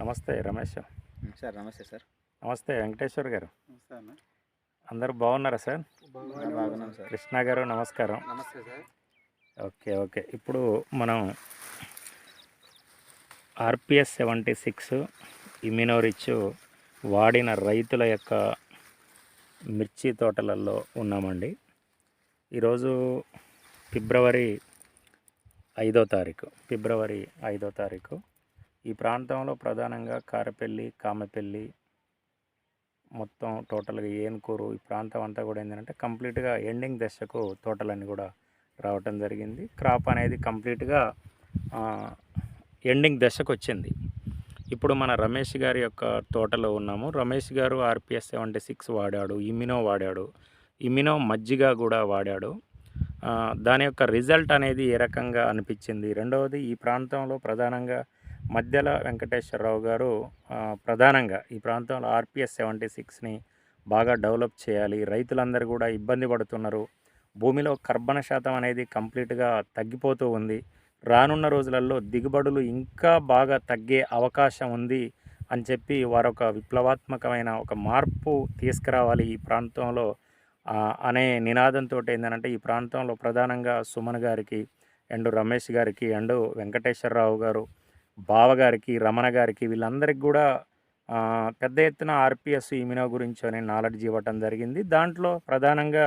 నమస్తే రమేష్. సార్ నమస్తే సార్. నమస్తే వెంకటేశ్వర్ గారు. అందరూ బాగున్నారా సార్? బాగున్నాం. సార్. కృష్ణ గారు నమస్కారం. నమస్తే సార్. Okay okay. ఇప్పుడు మనం ఆర్పిఎస్ సెవెంటీ సిక్స్ ఇమ్యూనోరిచ్ వాడిన రైతుల యొక్క మిర్చి తోటలలో ఉన్నామండి. ఈరోజు ఫిబ్రవరి ఐదో తారీఖు ఫిబ్రవరి ఐదో తారీఖు ఈ ప్రాంతంలో ప్రధానంగా కారపల్లి కామపల్లి మొత్తం టోటల్గా ఏనుకూరు ఈ ప్రాంతం అంతా కూడా ఏంటంటే కంప్లీట్గా ఎండింగ్ దశకు తోటలన్నీ కూడా రావటం జరిగింది. క్రాప్ అనేది కంప్లీట్గా ఎండింగ్ దశకు వచ్చింది. ఇప్పుడు మన రమేష్ గారి యొక్క తోటలో ఉన్నాము. రమేష్ గారు ఆర్పిఎస్ సెవెంటీ సిక్స్ వాడాడు ఇమినో వాడాడు ఇమినో మజ్జిగ కూడా వాడాడు. దాని యొక్క రిజల్ట్ అనేది ఏ రకంగా అనిపించింది? రెండవది ఈ ప్రాంతంలో ప్రధానంగా మధ్యల వెంకటేశ్వరరావు గారు ప్రధానంగా ఈ ప్రాంతంలో ఆర్పిఎస్ సెవెంటీ సిక్స్ని బాగా డెవలప్ చేయాలి. రైతులందరూ కూడా ఇబ్బంది పడుతున్నారు. భూమిలో కర్బన శాతం అనేది కంప్లీట్గా తగ్గిపోతూ ఉంది. రానున్న రోజులలో దిగుబడులు ఇంకా బాగా తగ్గే అవకాశం ఉంది అని చెప్పి వారు ఒక విప్లవాత్మకమైన ఒక మార్పు తీసుకురావాలి ఈ ప్రాంతంలో. అనే నినాదంతో ఏంటంటే ఈ ప్రాంతంలో ప్రధానంగా సుమన్ గారికి అండ్ రమేష్ గారికి అండ్ వెంకటేశ్వరరావు గారు బావ గారికి రమణ గారికి వీళ్ళందరికీ కూడా పెద్ద ఎత్తున ఆర్పిఎస్ ఇమినో గురించి అనే నాలెడ్జ్ ఇవ్వటం జరిగింది. దాంట్లో ప్రధానంగా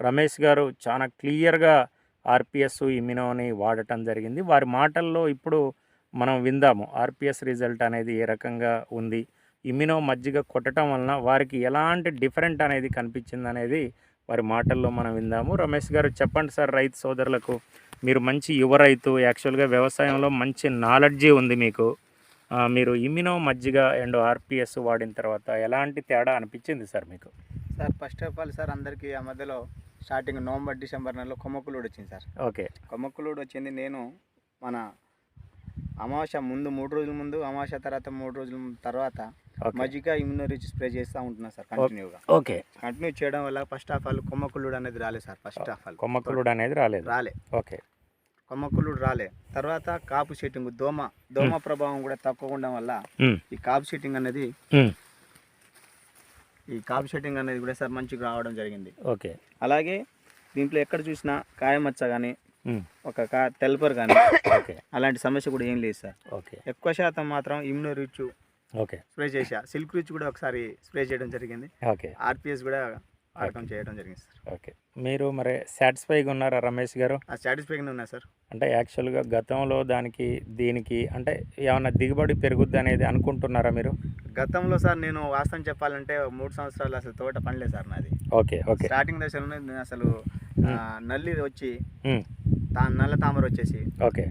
రమేష్ గారు చాలా క్లియర్గా ఆర్పిఎస్ ఇమ్యూనోని వాడటం జరిగింది. వారి మాటల్లో ఇప్పుడు మనం విందాము. ఆర్పిఎస్ రిజల్ట్ అనేది ఏ రకంగా ఉంది? ఇమ్యూనో మజ్జిగ కొట్టడం వలన వారికి ఎలాంటి డిఫరెంట్ అనేది కనిపించింది అనేది వారి మాటల్లో మనం విందాము. రమేష్ గారు చెప్పండి సార్ రైతు సోదరులకు. మీరు మంచి యువ రైతు యాక్చువల్గా వ్యవసాయంలో మంచి నాలెడ్జీ ఉంది మీకు. మీరు ఇమ్యూనో మజ్జిగ అండ్ ఆర్పిఎస్ వాడిన తర్వాత ఎలాంటి తేడా అనిపించింది సార్ మీకు? Sir first of all sir అందరికీ ఆ మధ్యలో స్టార్టింగ్ నవంబర్ డిసెంబర్ నెలలో కొమ్మక్కులుడు వచ్చింది సార్. ఓకే. కొమ్మక్కులుడు వచ్చింది నేను మన అమావాస్య ముందు మూడు రోజుల ముందు అమావాస్య తర్వాత మూడు రోజుల తర్వాత మజ్జిగ ఇమ్యూనో రిచ్ స్ప్రే చేస్తూ ఉంటున్నా సార్ కంటిన్యూగా. ఓకే. కంటిన్యూ చేయడం వల్ల ఫస్ట్ ఆఫ్ ఆల్ కొమ్మక్కులుడు అనేది రాలేదు సార్ ఫస్ట్ ఆఫ్ ఆల్. కొమ్మకులుడు అనేది రాలేదు. రాలే. ఓకే. కొమ్మక్కులుడు రాలే. తర్వాత కాపు సెట్టింగ్ దోమ దోమ ప్రభావం కూడా తక్కువ ఉండడం వల్ల ఈ కాపు సెట్టింగ్ అనేది ఈ కాపు సెట్టింగ్ అనేది కూడా సార్ మంచిగా రావడం జరిగింది. ఓకే. అలాగే దీంట్లో ఎక్కడ చూసినా కాయమచ్చ కానీ ఒక కా తెల్పర్ కానీ ఓకే. అలాంటి సమస్య కూడా ఏం లేదు సార్. ఓకే. ఎక్కువ శాతం మాత్రం ఇమ్యూనో రిచ్ ఓకే. స్ప్రే చేసా సిల్క్ రిచ్ కూడా ఒకసారి స్ప్రే చేయడం జరిగింది. ఓకే. ఆర్పిఎస్ కూడా వాడకం చేయడం జరిగింది సార్. ఓకే. మీరు మరి సాటిస్ఫైగా ఉన్నారా రమేష్ గారు? ఆ సాటిస్ఫైగా ఉన్నా సార్. అంటే యాక్చువల్గా గతంలో దానికి దీనికి అంటే ఏమన్నా దిగుబడి పెరుగుద్ది అనేది అనుకుంటున్నారా మీరు? గతంలో సార్ నేను వాస్తవం చెప్పాలంటే మూడు సంవత్సరాలు అసలు తోట పనిలేదు సార్ నాది. Okay okay. స్టార్టింగ్ దశలోనే నేను అసలు నల్లి వచ్చి తా నల్ల తామర వచ్చేసి ఓకే.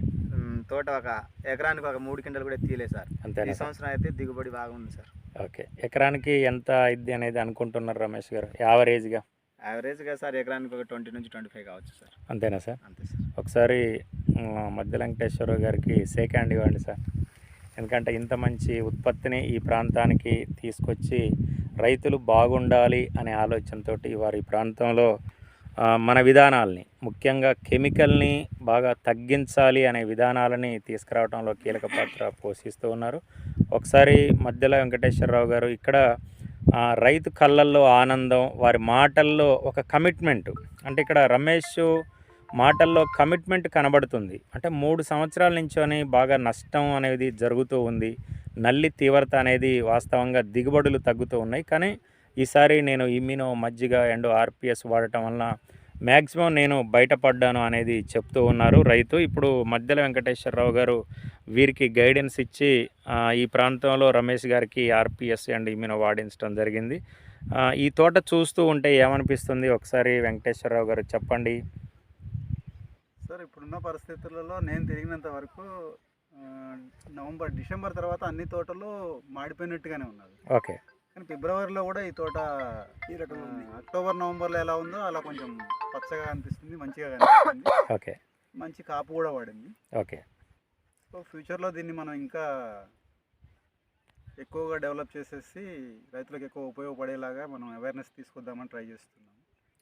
తోట ఒక ఎకరానికి ఒక మూడు కింటలు కూడా తీయలేదు సార్. ఈ సంవత్సరం అయితే దిగుబడి బాగుంది సార్. ఓకే. ఎకరానికి ఎంత ఇది అనేది అనుకుంటున్నారు రమేష్ గారు? యావరేజ్గా? యావరేజ్గా సార్ ఎకరానికి ఒక ట్వంటీ నుంచి ట్వంటీ ఫైవ్ కావచ్చు సార్. అంతేనా సార్? అంతే సార్. ఒకసారి మధ్య వెంకటేశ్వరరావు గారికి సేక్ హ్యాండ్ ఇవ్వండి సార్. ఎందుకంటే ఇంత మంచి ఉత్పత్తిని ఈ ప్రాంతానికి తీసుకొచ్చి రైతులు బాగుండాలి అనే ఆలోచనతోటి వారి ప్రాంతంలో మన విధానాల్ని ముఖ్యంగా కెమికల్ని బాగా తగ్గించాలి అనే విధానాలని తీసుకురావడంలో కీలక పాత్ర పోషిస్తూ ఉన్నారు. ఒకసారి మధ్యలో వెంకటేశ్వరరావు గారు ఇక్కడ రైతు కళ్ళల్లో ఆనందం వారి మాటల్లో ఒక కమిట్మెంట్. అంటే ఇక్కడ రమేష్ మాటల్లో కమిట్మెంట్ కనబడుతుంది. అంటే మూడు సంవత్సరాల నుంచోని బాగా నష్టం అనేది జరుగుతూ ఉంది. నల్లి తీవ్రత అనేది వాస్తవంగా దిగుబడులు తగ్గుతూ ఉన్నాయి. కానీ ఈసారి నేను ఇమ్యూనో మజ్జిగ అండ్ ఆర్పిఎస్ వాడటం వలన మ్యాక్సిమం నేను బయటపడ్డాను అనేది చెప్తూ ఉన్నారు. రైతు ఇప్పుడు మధ్యల వెంకటేశ్వరరావు గారు వీరికి గైడెన్స్ ఇచ్చి ఈ ప్రాంతంలో రమేష్ గారికి ఆర్పిఎస్ అండ్ ఇమ్యూనో వాడించడం జరిగింది. ఈ తోట చూస్తూ ఉంటే ఏమనిపిస్తుంది? ఒకసారి వెంకటేశ్వరరావు గారు చెప్పండి. సార్ ఇప్పుడున్న పరిస్థితులలో నేను తిరిగినంత వరకు నవంబర్ డిసెంబర్ తర్వాత అన్ని తోటలు మాడిపోయినట్టుగానే ఉన్నది. ఓకే. కానీ ఫిబ్రవరిలో కూడా ఈ తోట ఈ రకంగా ఉంది. అక్టోబర్ నవంబర్లో ఎలా ఉందో అలా కొంచెం పచ్చగా అనిపిస్తుంది మంచిగా కనిపిస్తుంది. ఓకే. మంచి కాపు కూడా పడింది ఓకే. సో ఫ్యూచర్లో దీన్ని మనం ఇంకా ఎక్కువగా డెవలప్ చేసేసి రైతులకు ఎక్కువ ఉపయోగపడేలాగా మనం అవేర్నెస్ తీసుకొద్దామని ట్రై చేస్తున్నాం.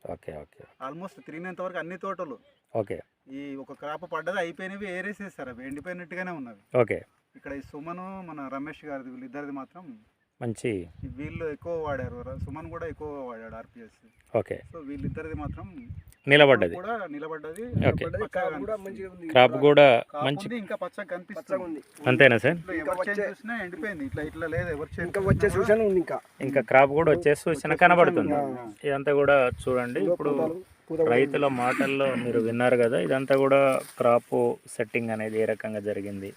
ఓకే ఓకే ఆల్మోస్ట్ తిరిగినంత వరకు అన్ని తోటలు. ఓకే. ఈ ఒక క్రాప్ పడ్డది అయిపోయినవి ఏరేసేస్తారు అవి ఎండిపోయినట్టుగానే ఉన్నవి. ఓకే. ఇక్కడ ఈ సుమను మన రమేష్ గారిది వీళ్ళిద్దరిది మాత్రం మంచి వీళ్ళు ఎక్కువ వాడారు సుమన్ కూడా ఎక్కువ వాడాడు ఆర్పిఎస్ ఓకే. సో వీళ్ళిద్దరిది మాత్రం నిలబడ్డది. కూడా నిలబడ్డది. క్రాప్ కూడా మంచి ఇంకా పచ్చగా కనిపిస్తుంది. ఉంది. అంతేనా సార్? వచ్చే- చూసినా ఎండిపోయింది. ఇట్లా ఇట్లా లేదు ఎవరు ఇంకా వచ్చే చూసినా సూచన ఉంది ఇంకా. ఇంకా క్రాప్ కూడా వచ్చేసి సూచన కనబడుతుంది. ఇదంతా కూడా చూడండి. ఇప్పుడు రైతుల మాటల్లో మీరు విన్నారు కదా ఇదంతా కూడా క్రాప్ సెట్టింగ్ అనేది ఏ రకంగా జరిగింది?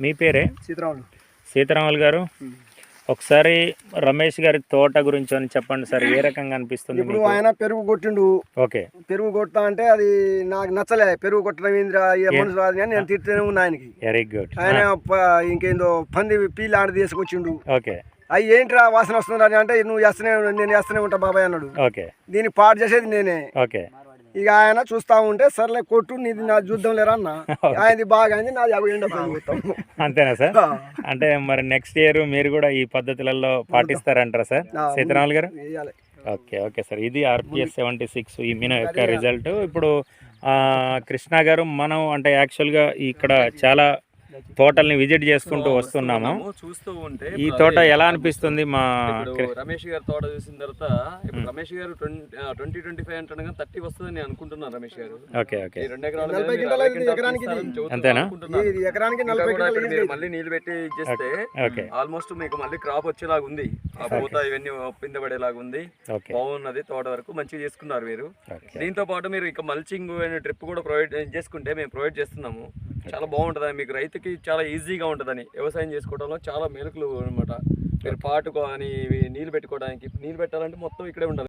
మీ పేరే? సీతారాములు. సీతారాములు గారు? ఒకసారి రమేష్ గారి తోట గురించి అని చెప్పండి సార్ ఏ రకంగా అనిపిస్తుంది ఇప్పుడు ఆయన పెరుగు కొట్టిండు. ఓకే. పెరుగు కొడతా అంటే అది నాకు నచ్చలే పెరుగు కొట్టడం ఏందిరా ఏ ఏ- మనుషులు అది అని నేను తిట్టనే ఉన్నా ఆయనకి. వెరీ గుడ్ ఆయన ఇంకేందో పంది పీలు ఆడ తీసుకొచ్చిండు. ఓకే. అవి ఏంట్రా వాసన వస్తుంది అంటే నువ్వు ఉన్నా, నేను చేస్తూనే ఉంటా బాబాయ్ అన్నాడు. ఓకే. దీన్ని పాడు చేసేది నేనే. ఓకే. ఇక ఆయన చూస్తా ఉంటే సర్లే కొట్టు నీది నా చూద్దాం లేరా అన్న? ఆయనది బాగా అయింది నాది అవి అంతేనా సార్? అంటే మరి నెక్స్ట్ ఇయర్ మీరు కూడా ఈ పద్ధతులలో పాటిస్తారంటారా సార్? సీతారాములు గారు? Okay okay sir. ఇది ఆర్పిఎస్ సెవెంటీ సిక్స్ ఈ మీన యొక్క రిజల్ట్ ఇప్పుడు కృష్ణ గారు మనం అంటే యాక్చువల్గా ఇక్కడ చాలా తోటల్ని విజిట్ చేసుకుంటూ వస్తున్నాము. చూస్తూ ఉంటే ఈ తోట ఎలా అనిపిస్తుంది మా రమేష్ గారి తోట చూసిన తర్వాత ఇప్పుడు రమేష్ గారు ట్వంటీ ట్వంటీ ఫైవ్ కానీ థర్టీ వస్తుందని నేను అనుకుంటున్నాను రమేష్ గారు. Okay okay. ఈ రెండు ఎకరాలు ఎకరానికి అంతేనా? మళ్ళీ నీళ్ళు పెట్టి ఇచ్చేస్తే ఆల్మోస్ట్ మీకు మళ్ళీ క్రాప్ వచ్చేలాగా ఉంది. ఆ పూత ఇవన్నీ పింద పడేలాగా ఉంది. ఓకే. బాగున్నది తోట వరకు మంచిగా చేసుకున్నారు మీరు. దీంతో పాటు మీరు ఇక మల్చింగ్ ట్రిప్ కూడా ప్రొవైడ్ చేసుకుంటే మేము ప్రొవైడ్ చేస్తున్నాము. చాలా బాగుంటుంది మీకు రైతుకి చాలా ఈజీగా ఉంటుందని వ్యవసాయం చేసుకోవడంలో చాలా మేలుకులు అనమాట మీరు పాటు కానీ నీళ్ళు పెట్టుకోవడానికి నీళ్ళు పెట్టాలంటే మొత్తం ఇక్కడే ఉండాలి.